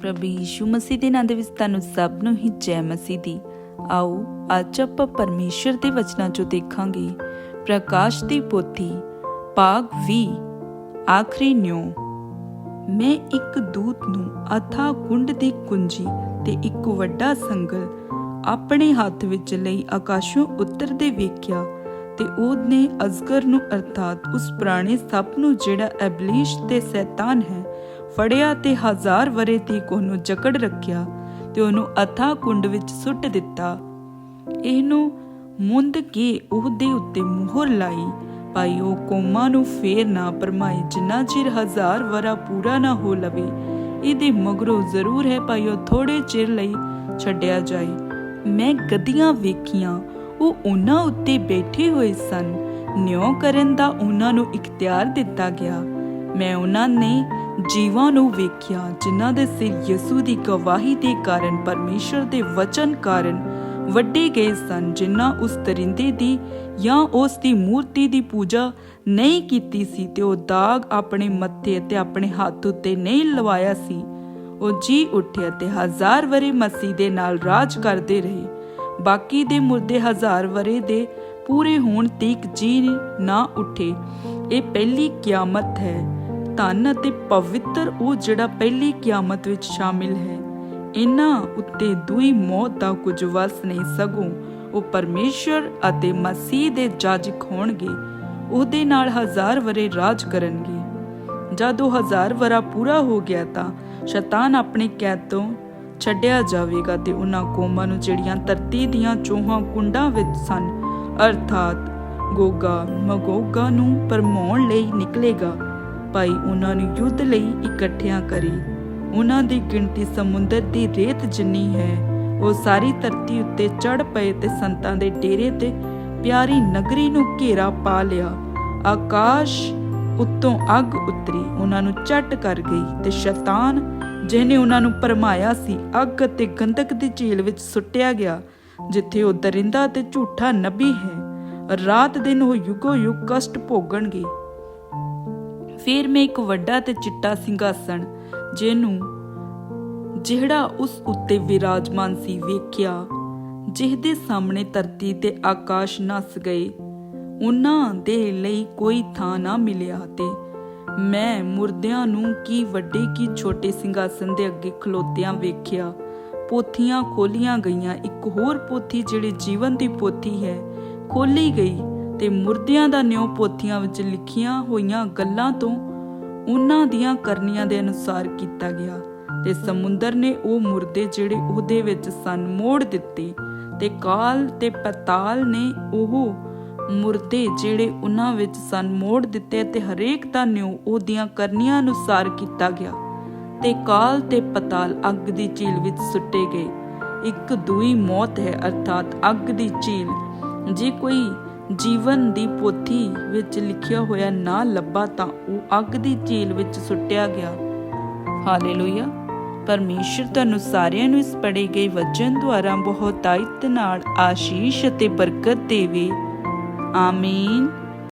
ਪ੍ਰਭੂ ਯੀਸ਼ੂ ਮਸੀਹ ਦੇ ਨਾਂ ਦੇ ਵਿੱਚ ਤੁਹਾਨੂੰ ਸਭ ਨੂੰ ਹੀ ਜੈ ਮਸੀਹ ਦੀ। ਆਓ, ਅੱਜ ਆਪਾਂ ਪਰਮੇਸ਼ਰ ਦੇ ਵਚਨਾਂ ਚੋਂ ਦੇਖਾਂਗੇ। ਪ੍ਰਕਾਸ਼ ਦੀ ਪੋਥੀ ਭਾਗ 20 ਆਖਰੀ ਨਿਉ। ਮੈਂ ਇੱਕ ਦੂਤ ਨੂੰ ਅਥਾ ਕੁੰਡ ਦੀ ਕੁੰਜੀ ਤੇ ਇੱਕ ਵੱਡਾ ਸੰਗਲ ਆਪਣੇ ਹੱਥ ਵਿੱਚ ਲਈ ਆਕਾਸ਼ੋਂ ਉਤਰਦੇ ਵੇਖਿਆ ਤੇ ਉਹਨੇ ਅਜ਼ਗਰ ਨੂੰ ਅਰਥਾਤ ਉਸ ਪੁਰਾਣੇ ਸੱਪ ਨੂੰ ਜਿਹੜਾ ਐਬਲਿਸ਼ ਤੇ ਸ਼ੈਤਾਨ ਹੈ ਫੜਿਆ ਤੇ ਹਜ਼ਾਰ ਵਰੇ ਤੀਕ ਉਹਨੂੰ ਜਕੜ ਰੱਖਿਆ ਤੇ ਉਹਨੂੰ ਅਥਾ ਕੁੰਡ ਵਿੱਚ ਸੁੱਟ ਦਿੱਤਾ। ਇਹਨੂੰ ਮੁੰਦ ਕੇ ਉਹਦੇ ਉੱਤੇ ਮੋਹਰ ਲਾਈ। ਭਾਈ ਉਹ ਕੋਮਾ ਨੂੰ ਫੇਰ ਨਾ ਪਰਮਾਏ ਜਿੰਨਾ ਚਿਰ ਹਜ਼ਾਰ ਵਰਾ ਪੂਰਾ ਨਾ ਹੋ ਲਵੇ। ਇਹਦੇ ਮਗਰੋਂ ਜ਼ਰੂਰ ਹੈ ਭਾਈ ਉਹ ਥੋੜੇ ਚਿਰ ਲਈ ਛੱਡਿਆ ਜਾਏ। ਮੈਂ ਗਦੀਆਂ ਵੇਖੀਆਂ, ਉਹ ਉਹਨਾਂ ਉੱਤੇ ਬੈਠੇ ਹੋਏ ਸਨ। ਨਿਉ ਕਰਨ ਦਾ ਉਹਨਾਂ ਨੂੰ ਇਖਤਿਆਰ ਦਿੱਤਾ ਗਿਆ। ਮੈਂ ਉਹਨਾਂ ਨੇ ਜੀਵਾਂ ਨੂੰ ਵੇਖਿਆ, ਜਿਨ੍ਹਾਂ ਦੇ ਸਿਰ ਯਿਸੂ ਦੀ ਗਵਾਹੀ ਦੇ ਕਾਰਨ ਪਰਮੇਸ਼ਰ ਦੇ ਵਚਨ ਕਾਰਨ ਵੱਡੇ ਗਏ ਸਨ, ਜਿਨ੍ਹਾਂ ਉਸ ਤਰਿੰਦੇ ਦੀ ਜਾਂ ਉਸ ਦੀ ਮੂਰਤੀ ਦੀ ਪੂਜਾ ਨਹੀਂ ਕੀਤੀ ਸੀ ਤੇ ਉਹ ਦਾਗ ਆਪਣੇ ਮੱਥੇ ਅਤੇ ਆਪਣੇ ਹੱਥ ਉੱਤੇ ਨਹੀਂ ਲਵਾਇਆ ਸੀ। ਉਹ ਜੀ ਉੱਠਿਆ ਤੇ ਹਜ਼ਾਰ ਵਰੇ ਮਸੀਹ ਦੇ ਨਾਲ ਰਾਜ ਕਰਦੇ ਰਹੇ। ਬਾਕੀ ਦੇ ਮੁਰਦੇ ਹਜ਼ਾਰ ਵਰੇ ਦੇ ਪੂਰੇ ਹੋਣ ਤੀਕ ਜੀ ਨਾ ਉੱਠੇ। ਇਹ ਪਹਿਲੀ ਕਿਆਮਤ ਹੈ। ਧਨ ਅਤੇ ਪਵਿੱਤਰ ਉਹ ਜਿਹੜਾ ਪਹਿਲੀ ਕਿਆਮਤ ਵਿੱਚ ਸ਼ਾਮਿਲ ਹੈ। ਇਹਨਾਂ ਉੱਤੇ ਦੂਈ ਮੌਤ ਦਾ ਕੁਝ ਵਸ ਨਹੀਂ ਸਗੋਂ ਉਹ ਪਰਮੇਸ਼ਰ ਅਤੇ ਮਸੀਹ ਦੇ ਜਾਜਕ ਹੋਣਗੇ। ਉਹਦੇ ਨਾਲ ਹਜ਼ਾਰ ਵਰੇ ਰਾਜ ਕਰਨਗੇ। ਜਦ ਉਹ ਹਜ਼ਾਰ ਵਰਾ ਪੂਰਾ ਹੋ ਗਿਆ ਤਾਂ ਸ਼ੈਤਾਨ ਆਪਣੇ ਕੈਦ ਤੋਂ ਛੱਡਿਆ ਜਾਵੇਗਾ ਤੇ ਉਹਨਾਂ ਕੌਮਾਂ ਨੂੰ ਜਿਹੜੀਆਂ ਧਰਤੀ ਦੀਆਂ ਚੋਹਾਂ ਕੁੰਡਾਂ ਵਿੱਚ ਸਨ, ਅਰਥਾਤ ਗੋਗਾ ਮਗੋਗਾ ਨੂੰ ਪਰਮਾਉਣ ਲਈ ਨਿਕਲੇਗਾ। ਭਾਈ ਉਹਨਾਂ ਨੂੰ ਯੁੱਧ ਲਈ ਇਕੱਠਿਆਂ ਕਰੇ। ਉਹਨਾਂ ਦੀ ਗਿਣਤੀ ਸਮੁੰਦਰ ਦੀ ਰੇਤ ਜਿੰਨੀ ਹੈ, ਉਹ ਸਾਰੀ ਧਰਤੀ ਉੱਤੇ ਚੜ ਪਏ ਤੇ ਸੰਤਾਂ ਦੇ ਡੇਰੇ ਤੇ ਪਿਆਰੀ ਨਗਰੀ ਨੂੰ ਘੇਰਾ ਪਾ ਲਿਆ। ਆਕਾਸ਼ ਉੱਤੋਂ ਅੱਗ ਉਤਰੀ, ਉਹਨਾਂ ਨੂੰ ਚੱਟ ਕਰ ਗਈ ਤੇ ਸ਼ੈਤਾਨ, ਜਿਹਨੇ ਉਹਨਾਂ ਨੂੰ ਪਰਮਾਇਆ ਸੀ, ਅੱਗ ਅਤੇ ਗੰਧਕ ਦੀ ਝੀਲ ਵਿੱਚ ਸੁੱਟਿਆ ਗਿਆ, ਜਿੱਥੇ ਉਹ ਦਰਿੰਦਾ ਤੇ ਝੂਠਾ ਨਬੀ ਹੈ। ਰਾਤ ਦਿਨ ਉਹ ਯੁਗੋ ਯੁਗ ਕਸ਼ਟ ਭੋਗਣਗੇ। ਫਿਰ ਮੈਂ ਇੱਕ ਵੱਡਾ ਤੇ ਚਿੱਟਾ ਸਿੰਘਾਸਣ, ਜਿਹਨੂੰ, ਜਿਹੜਾ ਉਸ ਉੱਤੇ ਵਿਰਾਜਮਾਨ ਸੀ, ਵੇਖਿਆ, ਜਿਹਦੇ ਸਾਹਮਣੇ ਧਰਤੀ ਤੇ ਆਕਾਸ਼ ਨਸ ਗਏ। ਉਹਨਾਂ ਦੇ ਲਈ ਕੋਈ ਥਾਂ ਨਾ ਮਿਲਿਆ ਤੇ ਮੈਂ ਮੁਰਦਿਆਂ ਨੂੰ ਕੀ ਵੱਡੇ ਕੀ ਛੋਟੇ ਸਿੰਘਾਸਨ ਦੇ ਅੱਗੇ ਖਲੋਤਿਆਂ ਵੇਖਿਆ। ਪੋਥੀਆਂ ਖੋਲੀਆਂ ਗਈਆਂ। ਇੱਕ ਹੋਰ ਪੋਥੀ, ਜਿਹੜੀ ਜੀਵਨ ਦੀ ਪੋਥੀ ਹੈ, ਖੋਲੀ ਗਈ। ਤੇ ਮੁਰਦਿਆਂ ਦਾ ਨਿਉ ਪੋਥੀਆਂ ਵਿੱਚ ਲਿਖੀਆਂ ਹੋਈਆਂ ਗੱਲਾਂ ਤੋਂ ਉਹਨਾਂ ਦੀਆਂ ਕਰਨੀਆਂ ਦੇ ਅਨੁਸਾਰ ਕੀਤਾ ਗਿਆ ਤੇ ਸਮੁੰਦਰ ਨੇ ਉਹ ਮੁਰਦੇ ਜਿਹੜੇ ਉਹਦੇ ਵਿੱਚ ਸਨ ਮੋੜ ਦਿੱਤੇ ਤੇ ਕਾਲ ਤੇ ਪਤਾਲ ਨੇ ਉਹ ਮੁਰਦੇ ਜਿਹੜੇ ਉਹਨਾਂ ਵਿੱਚ ਸਨ ਮੋੜ ਦਿੱਤੇ ਤੇ ਹਰੇਕ ਦਾ ਨਿਉ ਉਹਦੀਆਂ ਕਰਨੀਆਂ ਅਨੁਸਾਰ ਕੀਤਾ ਗਿਆ ਤੇ ਕਾਲ ਤੇ ਪਤਾਲ ਅੱਗ ਦੀ ਝੀਲ ਵਿੱਚ ਸੁੱਟੇ ਗਏ। ਇੱਕ ਦੂਈ ਮੌਤ ਹੈ ਅਰਥਾਤ ਅੱਗ ਦੀ ਝੀਲ। ਜੇ ਕੋਈ ਜੀਵਨ ਦੀ ਪੋਥੀ ਵਿੱਚ ਲਿਖਿਆ ਹੋਇਆ ਨਾ ਲੱਭਾ ਤਾਂ ਉਹ ਅੱਗ ਦੀ ਝੀਲ ਵਿੱਚ ਸੁੱਟਿਆ ਗਿਆ। ਹਾਲੇਲੂਇਆ। ਪਰਮੇਸ਼ਰ ਤੁਹਾਨੂੰ ਸਾਰਿਆਂ ਨੂੰ ਇਸ ਪੜੇ ਗਏ ਵਚਨ ਦੁਆਰਾ ਬਹੁਤਾਇਤ ਨਾਲ ਆਸ਼ੀਸ਼ ਅਤੇ ਬਰਕਤ ਦੇਵੇ। ਆਮੀਨ।